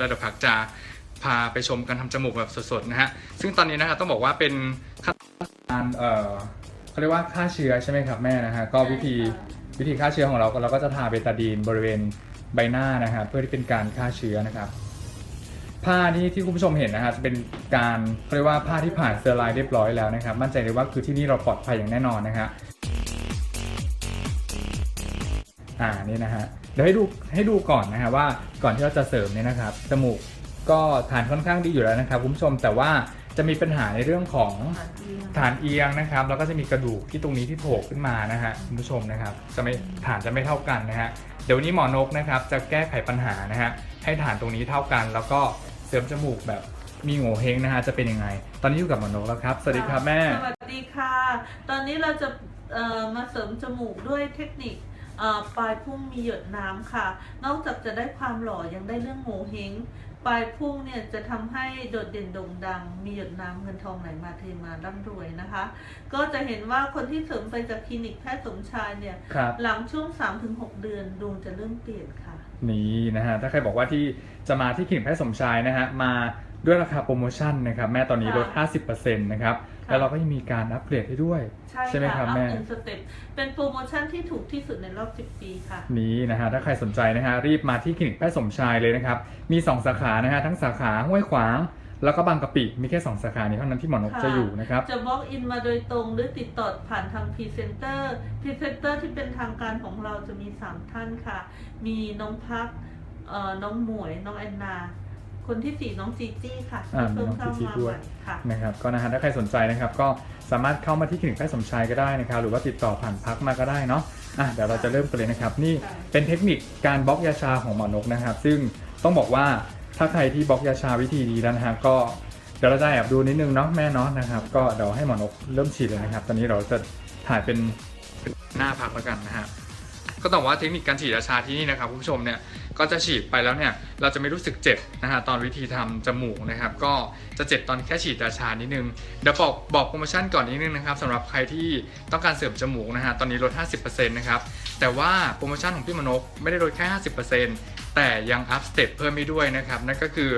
แล้วเดี๋ยวพักจะพาไปชมการทำจมูกแบบสดๆนะฮะ ซึ่งตอนนี้นะครับต้องบอกว่าเป็นขั้นตอนเอ่อเขาเรียกว่าฆ่าเชื้อใช่ไหมครับแม่นะฮะ ก็วิธีวิธีฆ่าเชื้อของเราเราก็จะทาเบตาดีนบริเวณใบหน้านะครับเพื่อที่เป็นการฆ่าเชื้อนะครับ ผ้าที่ที่คุณผู้ชมเห็นนะฮะจะเป็นการเขาเรียกว่าผ้าที่ผ่านเตอร์ไลน์เรียบร้อยแล้วนะครับ มั่นใจเลยว่าคือที่นี่เราปลอดภัยอย่างแน่นอนนะฮะอ่านี่นะฮะ ดี๋ยวให้ดูให้ดูก่อนนะฮะว่าก่อนที่เราจะเสริมเนี่ยนะครับจมูกก็ฐานค่อนข้างดีอยู่แล้วนะครับคุณผู้ชมแต่ว่าจะมีปัญหาในเรื่องของฐานเอียงนะครับ แล้วก็จะมีกระดูกที่ตรงนี้ที่โผล่ขึ้นมานะฮะคุณผู้ชมนะครับจะไม่ฐานจะไม่เท่ากันนะฮะเดี๋ยววันนี้หมอนกนะครับจะแก้ไขปัญหานะฮะให้ฐานตรงนี้เท่ากัน แล้วก็เสริมจมูกแบบมีโง่เฮงนะฮะจะเป็นยังไง ตอนนี้อยู่กับหมอนกแล้วครับสวัสดีครับแม่สวัสดีค่ะ ตอนนี้เราจะเอ่อมาเสริมจมูกด้วยเทคนิคเอ่อ ปลายพุ่งมีหยดน้ำค่ะ นอกจากจะได้ความหล่อยังได้เรื่องโงเฮงปลายพุ่งเนี่ยจะทำให้โดดเด่นโด่งดัง มีหยดน้ำเงินทองไหลมาเทมาร่ำรวยนะคะ ก็จะเห็นว่าคนที่เสริมไปจากคลินิกแพทย์สมชายเนี่ยครับหลังช่วง 3-6 เดือนดวงจะเริ่มเปลี่ยนค่ะ นี่นะฮะ ถ้าใครบอกว่าที่จะมาที่คลินิกแพทย์สมชายนะฮะ มาด้วยราคาโปรโมชั่นนะครับ แม่ตอนนี้ลด 50%นะครับ แล้วเราก็ยังมีการอัปเกรดให้ด้วย ใช่ไหมค่ะครับอัพแม่หนึ่งสเต็ปเป็นโปรโมชั่นที่ถูกที่สุดในรอบ 10 ปีค่ะ นี้นะฮะถ้าใครสนใจนะฮะรีบมาที่คลินิกแพทย์สมชายเลยนะครับ มี 2 สาขานะฮะทั้งสาขาห้วยขวาง แล้วก็บางกะปิมีแค่ 2 สาขานี้เท่านั้นที่หมอนกค่ะ จะอยู่นะครับ จะ walk in มาโดยตรงหรือติดต่อผ่านทางพรีเซนเตอร์พรีเซนเตอร์ที่เป็นทางการของเราจะมี 3 ท่านค่ะ มีน้องพักเอ่อน้องหมวยน้องแอนนา คนที่สี่น้องจีจี้ค่ะอ่าที่เพิ่มเข้าน้องจีจี้มาด้ใหวย ม่ค่ะ นะครับก็นะฮะถ้าใครสนใจนะครับก็สามารถเข้ามาที่คลินิกแพทย์สมชายก็ได้นะครับหรือว่าติดต่อผ่านพักมาก็ได้เนาะอะเดี๋ยวเราจะเริ่มกันเลยนะครับนี่ค่ะ เป็นเทคนิคการบล็อกยาชาของหมอนกนะครับ ซึ่งต้องบอกว่าถ้าใครที่บล็อกยาชาวิธีดีแล้วนะฮะก็เดี๋ยวเราจะแอบดูนิดนึงเนาะแม่เนาะนะครับก็เดี๋ยวให้หมอนกเริ่มฉีดเลยนะครับ ตอนนี้เราจะถ่ายเป็นเป็นหน้าพักแล้วกันนะฮะ ก็ต้องบว่าเทคนิคการฉีดยาชาที่นี่นะครับคุณผู้ชมเนี่ยก็จะฉีดไปแล้วเนี่ยเราจะไม่รู้สึกเจ็บนะฮะตอนวิธีทำจมูกนะครับก็จะเจ็บตอนแค่ฉีดยาชานิดนึงเดี๋ยวบอกบอกโปรโมชั่นก่อนนิดนึงนะครับสำหรับใครที่ต้องการเสริมจมูกนะฮะตอนนี้ลด 50%นะครับแต่ว่าโปรโมชั่นของพี่มนกไม่ได้ลดแค่ 50%แต่ยังอัพสเต็ปเพิ่มไม่ด้วยนะครับนั่นก็คือ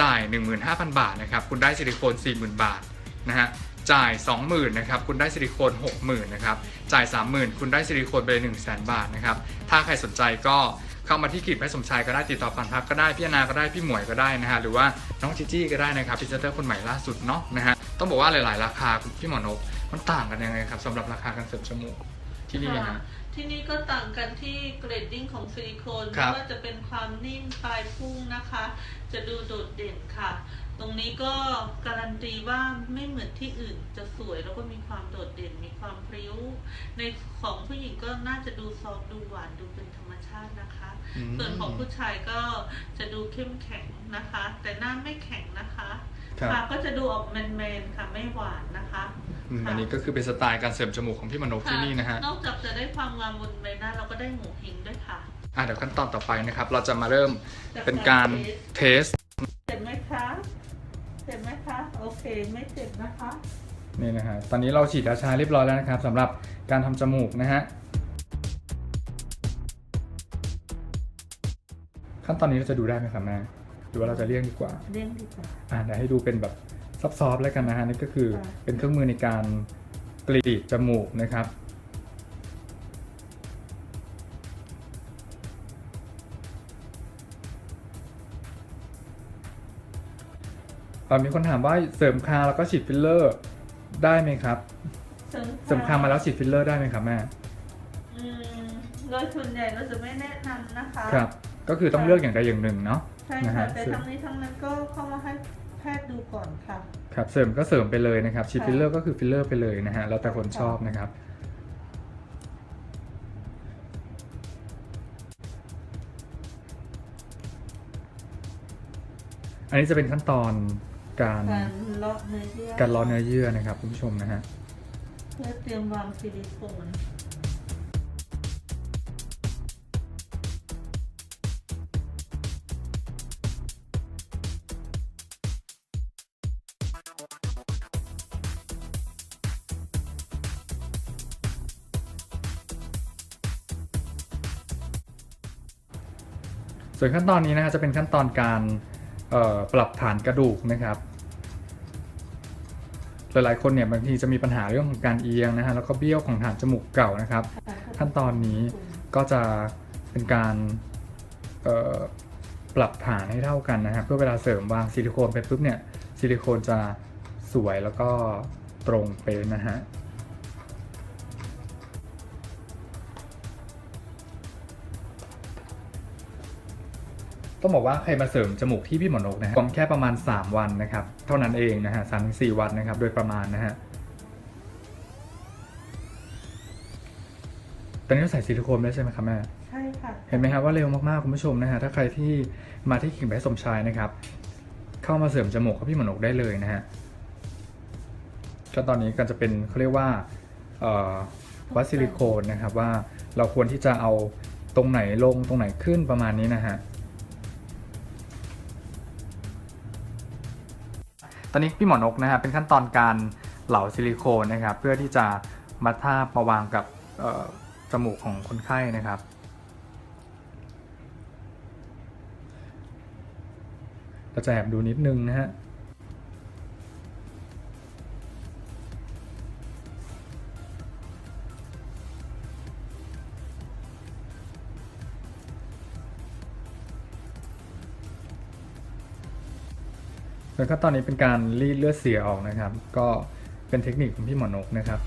จ่าย 15,000 บาทนะครับคุณได้ซิลิโคน40,000 บาทนะฮะ จ่าย 20,000นะครับคุณได้ซิลิโคน 60,000นะครับจ่าย 30,000 คุณได้ซิลิโคนไปเลย100,000 บาทนะครับถ้าใครสนใจก็เข้ามาที่คลิปแม่สมชายก็ได้ติดต่อผ่านพักก็ได้พี่อนาก็ได้พี่หมวยก็ได้นะฮะหรือว่าน้องจิจี้ก็ได้นะครับพรีเซนเตอร์คนใหม่ล่าสุดเนาะนะฮะต้องบอกว่าหลาย ๆ ราคาคุณพี่หมอนกมันต่างกันยังไงครับสำหรับราคาการเสริมจมูกที่นี่ค่ะฮะที่นี่ก็ต่างกันที่เกรดดิ้งของซิลิโคนครัไม่บว่าจะเป็นความนิ่มปลายพุ่งนะคะ จะดูโดดเด่นค่ะ ตรงนี้ก็การันตีว่าไม่เหมือนที่อื่นจะสวยแล้วก็มีความโดดเด่นมีความพริ้ว ในของผู้หญิงก็น่าจะดูซอฟต์ดูหวานดูเป็นธรรมชาตินะคะอืมส่วนของผู้ชายก็จะดูเข้มแข็งนะคะ แต่หน้าไม่แข็งนะคะครับค่ะก็จะดูออกแมนๆค่ะไม่หวานนะคะอืมค่ะอันนี้ก็คือเป็นสไตล์การเสริมจมูกของพี่มนกที่นี่นะฮะนอกจากจะได้ความงามบนใบหน้าเราก็ได้หมูหิงด้วยค่ะอะเดี๋ยวขั้นตอนต่อไปนะครับ เราจะมาเริ่มเป็นการเทส เคไม่เจ็บนะคะนี่นะฮะตอนนี้เราฉีดยาชาเรียบร้อยแล้วนะครับสำหรับการทำจมูกนะฮะขั้นตอนนี้เราจะดูได้ไหมครับแม่หรือว่าเราจะเลี่ยงดีกว่าเลี่ยงดีกว่าอะเดี๋ยวให้ดูเป็นแบบซอฟๆแล้วกันนะฮะนี่ก็คือค่ะเป็นเครื่องมือในการกรีดจมูกนะครับ มีคนถามว่าเสริมคางแล้วก็ฉีดฟิลเลอร์ได้ไหมครับ เสริมคางมาแล้วฉีดฟิลเลอร์ได้ไหมครับแม่อืมโดยส่วนใหญ่เราจะไม่แนะนำนะคะครับ ก็คือต้องเลือกอย่างใดอย่างหนึ่งเนาะใช่นะค่ะฮะแต่เสริมทั้งนี้ทั้งนั้นก็เข้ามาให้แพทย์ดูก่อนค่ะครับเสริมก็เสริมไปเลยนะครับฉีดค่ะฟิลเลอร์ก็คือฟิลเลอร์ไปเลยนะฮะแล้วแต่คนชอบนะครับอันนี้จะเป็นขั้นตอน การการเลาะเนื้อเยื่อการล้อเนื้อเยื่อนะครับคุณผู้ชมนะฮะเพื่อเตรียมวางซิลิโคนส่วนขั้นตอนนี้นะฮะจะเป็นขั้นตอนการเอ่อปรับฐานกระดูกนะครับห ลายๆคนเนี่ยบางทีจะมีปัญหาเรื่องของการเอียงนะฮะแล้วก็เบี้ยวของฐานจมูกเก่านะครับ ขั้นตอนนี้ก็จะเป็นการปรับฐานให้เท่ากันนะครับ เพื่อเวลาเสริมวางซิลิโคนไปปุ๊บเนี่ยซิลิโคนจะสวยแล้วก็ตรงเป๊ะนะฮะ ต้องบอกว่าใครมาเสริมจมูกที่พี่หมอนกนะฮะความแค่ประมาณ 3 วันนะครับ เท่านั้นเองนะฮะสามถึงสี่วันนะครับ โดยประมาณนะฮะตอนนี้เราใส่ซิลิโคนแล้วใช่ไหมครับแม่ใช่ค่ะ เห็นไหมครับว่าเร็วมากๆคุณผู้ชมนะฮะถ้าใครที่มาที่ขิงแบสมชายนะครับ เข้ามาเสริมจมูกกับพี่หมอนกได้เลยนะฮะก็ตอนนี้ก็จะเป็นเขาเรียกว่าเอ่อวัดซิลิโคนนะครับว่าเราควรที่จะเอาตรงไหนลงตรงไหนขึ้นประมาณนี้นะฮะ ตอนนี้พี่หมอนกนะครับเป็นขั้นตอนการเหลาซิลิโคนนะครับ เพื่อที่จะมาทาบมาวางกับจมูกของคนไข้นะครับ เราจะแอบดูนิดนึงนะฮะ ส่วนขั้นตอนนี้เป็นการรีดเลือดเสียออกนะครับ ก็เป็นเทคนิคของพี่หมอนกนะครับ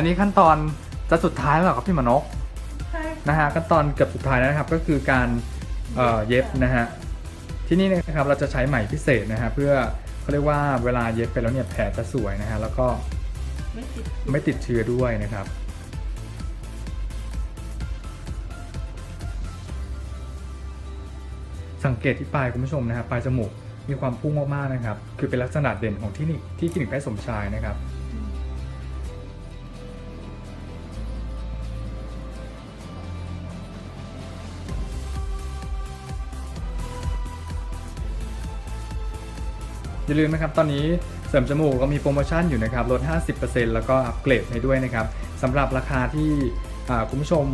อันนี้ขั้นตอนจะสุดท้ายแล้วเหรอครับพี่หมอนกใช่นะฮะขั้นตอนเกือบสุดท้ายแล้วนะครับก็คือการเอ่อเย็บนะฮะที่นี่นะครับเราจะใช้ไหมพิเศษนะฮะเพื่อเขาเรียกว่าเวลาเย็บไปแล้วเนี่ยแผลจะสวยนะฮะแล้วก็ไม่ติดไม่ติดเชื้อด้วยนะครับ สังเกตที่ปลายคุณผู้ชมนะครับปลายจมูกมีความพุ่งมากๆนะครับ คือเป็นลักษณะเด่นของที่นี่ที่คลินิกแพทย์สมชายนะครับ อย่าลืมนะครับตอนนี้เสริมจมูกก็มีโปรโมชั่นอยู่นะครับลด 50%แล้วก็อัปเกรดให้ด้วยนะครับสำหรับราคาที่อ่าคุณผู้ชม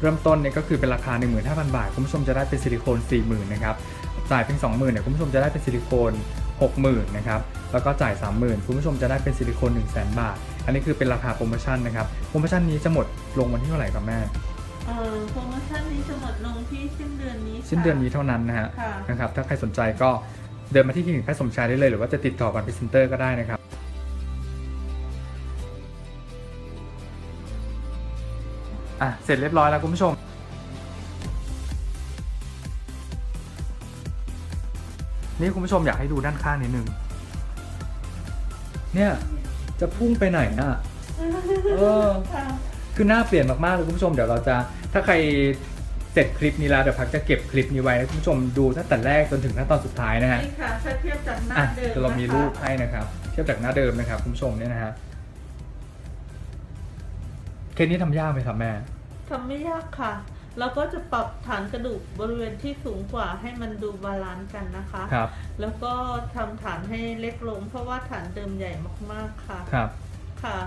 เริ่มต้นเนี่ยก็คือเป็นราคา 15,000 บาท คุณผู้ชมจะได้เป็นซิลิโคน 40,000นะครับจ่ายเพียง20,000เนี่ยคุณผู้ชมจะได้เป็นซิลิโคน 60,000นะครับแล้วก็จ่าย 30,000 คุณผู้ชมจะได้เป็นซิลิโคน100,000 บาท อันนี้คือเป็นราคาโปรโมชั่นนะครับโปรโมชั่นนี้จะหมดลงวันที่เท่าไหร่ครับแม่เอ่อโปรโมชั่นนี้จะหมดลงที่สิ้นเดือนนี้ค่ะสิ้นเดือนนี้เท่านั้นนะฮะค่ะนะครับถ้าใครสนใจก็ เดินมาที่คลินิกแพทย์สมชายได้เลยหรือว่าจะติดต่อกับพรีเซนเตอร์ก็ได้นะครับอะเสร็จเรียบร้อยแล้วคุณผู้ชมนี่คุณผู้ชมอยากให้ดูด้านข้างนิดนึง เนี่ย จะพุ่งไปไหนอะ เออค่ะคือหน้าเปลี่ยนมากๆเลยคุณผู้ชม เดี๋ยวเราจะ ถ้าใคร เสร็จคลิปนี้แล้วเดี๋ยวพักจะเก็บคลิปนี้ไว้ให้คุณผู้ชมดูตั้งแต่แรกจนถึงขั้นตอนสุดท้ายนะฮะนี่ค่ะถ้าเทียบจากหน้าอะเดิมเดี๋ยวเรามีนะคะรูปให้นะครับ เทียบจากหน้าเดิมนะครับคุณผู้ชมเนี่ยนะฮะเคสนี้ทำยากไหมครับแม่ ทำไม่ยากค่ะเราก็จะปรับฐานกระดูกบริเวณที่สูงกว่าให้มันดูบาลานซ์กันนะคะ ครับ แล้วก็ทำฐานให้เล็กลงเพราะว่าฐานเดิมใหญ่มากๆค่ะ ครับ ค่ะ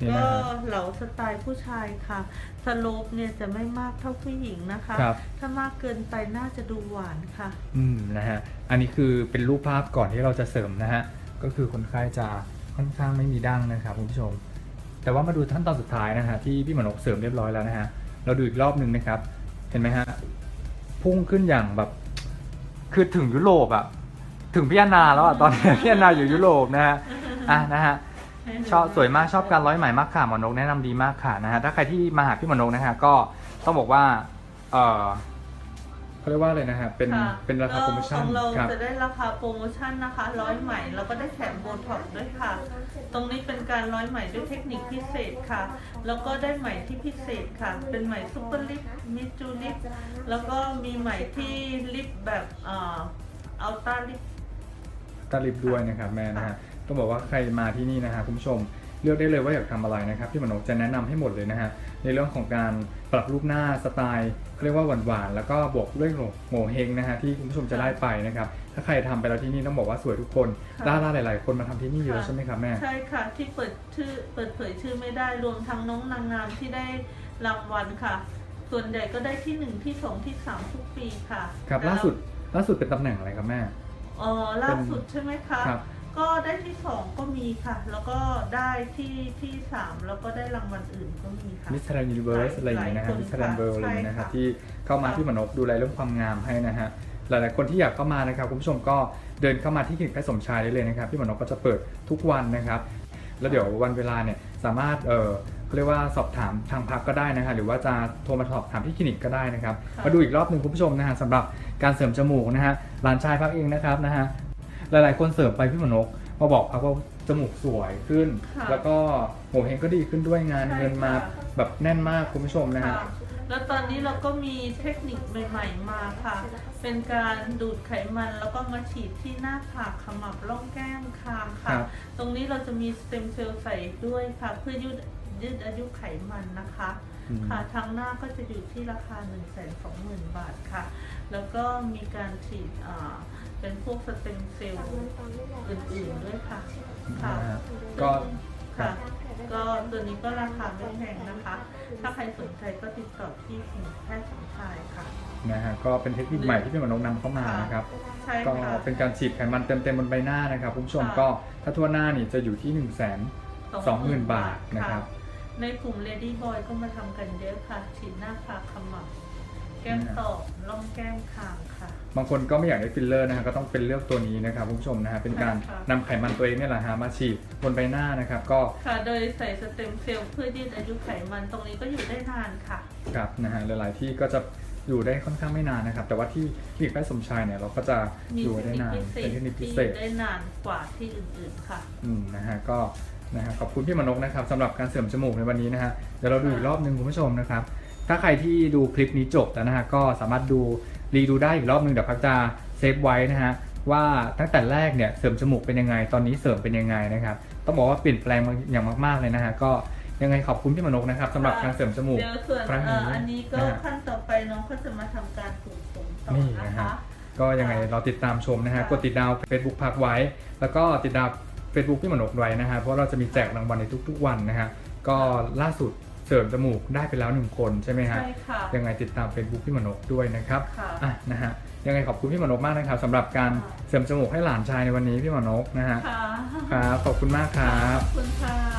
นี่ก็นะฮะ เหลาสไตล์ผู้ชายค่ะ สโลปเนี่ยจะไม่มากเท่าผู้หญิงนะคะ ครับ ถ้ามากเกินไปน่าจะดูหวานค่ะ อืมนะฮะ อันนี้คือเป็นรูปภาพก่อนที่เราจะเสริมนะฮะ ก็คือคนไข้จะค่อนข้างไม่มีดั้งนะครับคุณผู้ชม แต่ว่ามาดูขั้นตอนสุดท้ายนะฮะที่พี่หมอนกเสริมเรียบร้อยแล้วนะฮะ เราดูอีกรอบหนึ่งนะครับ เห็นไหมฮะ พุ่งขึ้นอย่างแบบ คือถึงยุโรปอะถึงพิยานาแล้วอะตอนนี้พิยานาอยู่ยุโรปนะฮะ อะนะฮะ ชอบสวยมากชอบการร้อยไหมมากค่ะหมอนกแนะนำดีมากค่ะนะฮะถ้าใครที่มาหาพี่หมอนกนะฮะก็ต้องบอกว่า เออเขาเรียกว่าอะไรนะฮะเป็นค่ะเป็นราคาโปรโมชั่นของเราครับ จะได้ราคาโปรโมชั่นนะคะ ร้อยไหมแล้วก็ได้แถมโบท็อกซ์ด้วยค่ะ ตรงนี้เป็นการร้อยไหมด้วยเทคนิคพิเศษค่ะ แล้วก็ได้ไหมที่พิเศษค่ะ เป็นไหมซุปเปอร์ลิปมิจูลิปแล้วก็มีไหมที่ลิปแบบเอ่ออัลต้าลิป ตาลิบด้วยนะครับแม่นะฮะ ต้องบอกว่าใครมาที่นี่นะฮะคุณผู้ชมเลือกได้เลยว่าอยากทำอะไรนะครับพี่หมอนกจะแนะนำให้หมดเลยนะฮะในเรื่องของการปรับรูปหน้าสไตล์เขาเรียกว่าหวานๆแล้วก็บวกด้วยโงเฮงนะฮะที่คุณผู้ชมจะได้ไปนะครับถ้าใครทำไปแล้วที่นี่ต้องบอกว่าสวยทุกคนค่ะดาราหลายๆ คนมาทำที่นี่เยอะค่ะใช่ไหมครับแม่ใช่ค่ะที่เปิดชื่อเปิดเผยชื่อไม่ได้รวมทั้งน้องนางงามที่ได้รางวัลค่ะ ส่วนใหญ่ก็ได้ที่หนึ่งที่สองที่สามทุกปีค่ะ ครับแต่เล่าสุดล่าสุดเป็นตำแหน่งอะไรครับแม่เอ๋อล่าสุดใช่ไหมคะครับ ก็ได้ที่สองก็มีค่ะ แล้วก็ได้ที่ที่สามแล้วก็ได้รางวัลอื่นก็มีค่ะ มิส s ท r ยูนิเวิร์สหลายอะไรอย่างเงี้ยนะครับหลายคนมิส s ท r เวิร์อะไรอย่างเงี้ยนะครับใช่ค่ะที่เข้ามาค่ะที่หมอนกดูแลเรื่องความงามให้นะฮะหลายๆคนที่อยากเข้ามานะครับคุณผู้ชมก็เดินเข้ามาที่คลินิกแพทย์สมชายได้เลยนะครับพี่หมอนกก็จะเปิดทุกวันนะครับ แล้วเดี๋ยววันเวลาเนี่ยสามารถเออเขาเรียกว่าสอบถามทางพักก็ได้นะฮะหรือว่าจะโทรมาสอบถามที่คลินิกก็ได้นะครับค่ะมาดูอีกรอบหนึ่งคุณผู้ชมนะฮะสำหรับการเสริมจมูกนะฮะหลานชายพักเองนะครับนะฮะ หลายๆ คนเสริมไปพี่หมอนกมาบอกพักว่าจมูกสวยขึ้น ค่ะแล้วก็โงเฮงก็ดีขึ้นด้วยงานใช่เงินมาค่ะ แบบแน่นมากคุณผู้ชมนะฮะ ค่ะแล้วตอนนี้เราก็มีเทคนิคใหม่ๆมาค่ะ เป็นการดูดไขมันแล้วก็มาฉีดที่หน้าผากขมับร่องแก้มคางครัค่ะบตรงนี้เราจะมีสเต็มเซลล์ใส่ด้วยค่ะ เพื่อยืดยืดอายุไขมันนะคะ อืม ค่ะทางหน้าก็จะอยู่ที่ราคา 1 2 0 0 0 0 บาทค่ะ แล้วก็มีการฉีดอ่า เป็นพวกสเต็มเซลล์อื่นๆด้วยค่ะ ค่ะนะฮะก็ครัค่ะบก็ตัวนี้ก็ราคาไม่แพงนะคะ ถ้าใครสนใจก็ติดต่อที่คลินิกแพทย์สมชายค่ะ นะฮะก็เป็นเทคนิคใหม่ที่พี่หมอนกนำเข้ามานะครับ ใช่ก็ค่ะ เป็นการฉีดไขมันเต็มๆบนใบหน้านะครับคุณผู้ชมค่ะก็ถ้าทั่วหน้านี่จะอยู่ที่1 2 0 0 0 0บาทนะครับ ในกลุ่ม Lady Boy ก็มาทำกันเยอะค่ะฉีดหน้าผากขมับแก้มตอบร่องแก้มคางค่ะ บางคนก็ไม่อยากได้ฟิลเลอร์นะฮะก็ต้องเป็นเลือกตัวนี้นะครับคุณผู้ชมนะฮะเป็นการค่ะ นำไขมันตัวเองเนี่ยแหละฮะมาฉีดบนใบหน้านะครับก็ ค่ะ โดยใส่สเต็มเซลล์เพื่อยืดอายุไขมันตรงนี้ก็อยู่ได้นานค่ะ ครับนะฮะหลายๆที่ก็จะอยู่ได้ค่อนข้างไม่นานนะครับ แต่ว่าที่คลินิกแพทย์สมชายเนี่ยเราก็จะมีอยู่เทคได้นิคนานพิเศเป็นษเทคนิคพิที่เศษได้นานกว่าที่อื่นๆค่ะ อืมนะฮะก็นะฮะขอบคุณพี่มนกนะครับสำหรับการเสริมจมูกในวันนี้นะฮะเดี๋ยวเราดูอีกรอบหนึ่งคุณผู้ชมนะครับ ถ้าใครที่ดูคลิปนี้จบแล้วนะฮะก็สามารถดูรีดูได้อีกรอบหนึ่งเดี๋ยวพักจะเซฟไว้นะฮะว่าตั้งแต่แรกเนี่ยเสริมจมูกเป็นยังไงตอนนี้เสริมเป็นยังไงนะครับต้องบอกว่าเปลี่ยนแปลงมาอย่างมากๆเลยนะฮะก็ยังไงขอบคุณพี่มนกนะครับสำหรับการเสริมจมูกเดี๋ยวส่วนครั้งนี้เอ่ออันนี้ก็นะฮะขั้นต่อไปน้องก็จะมาทำการปลูกผมต่อนี่นะนะฮะคะ ก็ยังไงเราติดตามชมนะฮะค่ะกดติดดาว Facebook พักไว้ แล้วก็ติดดาว Facebook พี่หมอนกไว้นะฮะเพราะเราจะมีแจกรางวัลในทุกๆวันนะฮะก็ล่าสุด เสริมจมูกได้ไปแล้วหนึ่งคนใช่ไหมฮะใช่ค่ะ ยังไงติดตาม Facebook พี่หมอนกด้วยนะครับค่ะอะนะฮะยังไงขอบคุณพี่หมอนกมากนะครับสำหรับการเสริมจมูกให้หลานชายในวันนี้พี่หมอนกนะฮะค่ะครับขอบคุณมากครับ ขอบคุณค่ะ